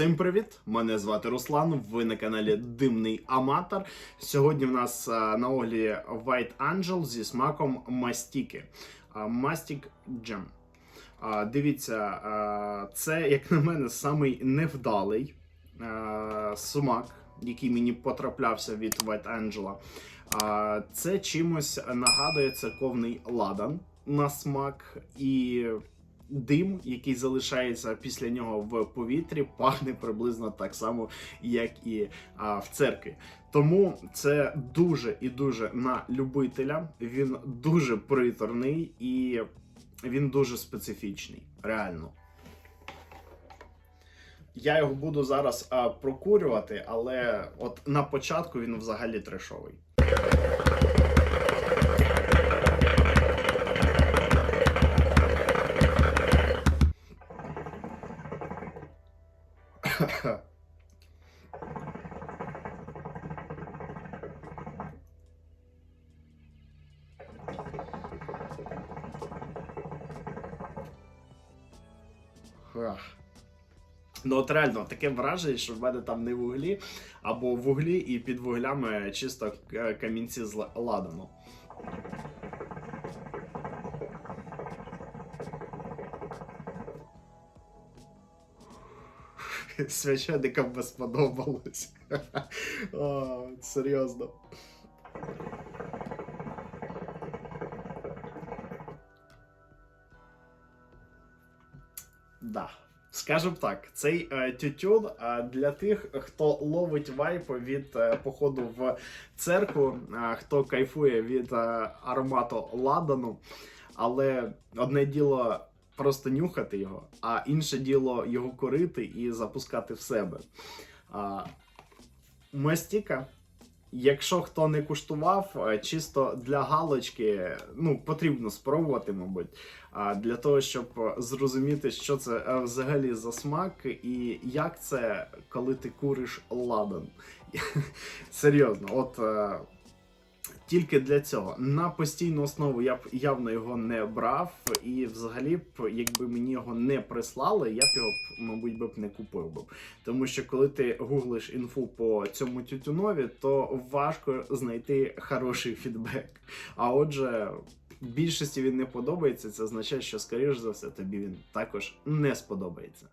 Всім привіт! Мене звати Руслан. Ви на каналі Димний Аматор. Сьогодні в нас на огляді White Angel зі смаком мастіки. А, Мастік джем. Дивіться, це, як на мене, самий невдалий смак, який мені потраплявся від White Angel. Це чимось нагадує церковний ладан на смак і дим, який залишається після нього в повітрі, пахне приблизно так само, як і а, в церкві. Тому це дуже і дуже на любителя. Він дуже приторний і він дуже специфічний. Реально. Я його буду зараз а, прокурювати, але от на початку він взагалі трешовий. Ну, от реально, таке враження, що в мене там не вуглі, або вуглі, і під вуглями чисто е, камінці з ла- ладану. Священникам би сподобалось. О, серйозно. Да. Скажем так, цей е, тютюн е, для тих, хто ловить вайп від е, походу в церкву, е, хто кайфує від е, аромату ладану. Але одне діло просто нюхати його, а інше діло його корити і запускати в себе. А, Мастіка, якщо хто не куштував, е, чисто для галочки, ну, потрібно спробувати, мабуть, для того, щоб зрозуміти, що це е, взагалі за смак, і як це, коли ти куриш ладан. Серйозно, от. Тільки для цього на постійну основу я б явно його не брав, і взагалі б, якби мені його не прислали, я б його мабуть, би б не купив би. Тому що коли ти гуглиш інфу по цьому тютюнові, то важко знайти хороший фідбек. А отже, більшості він не подобається. Це означає, що скоріш за все тобі він також не сподобається.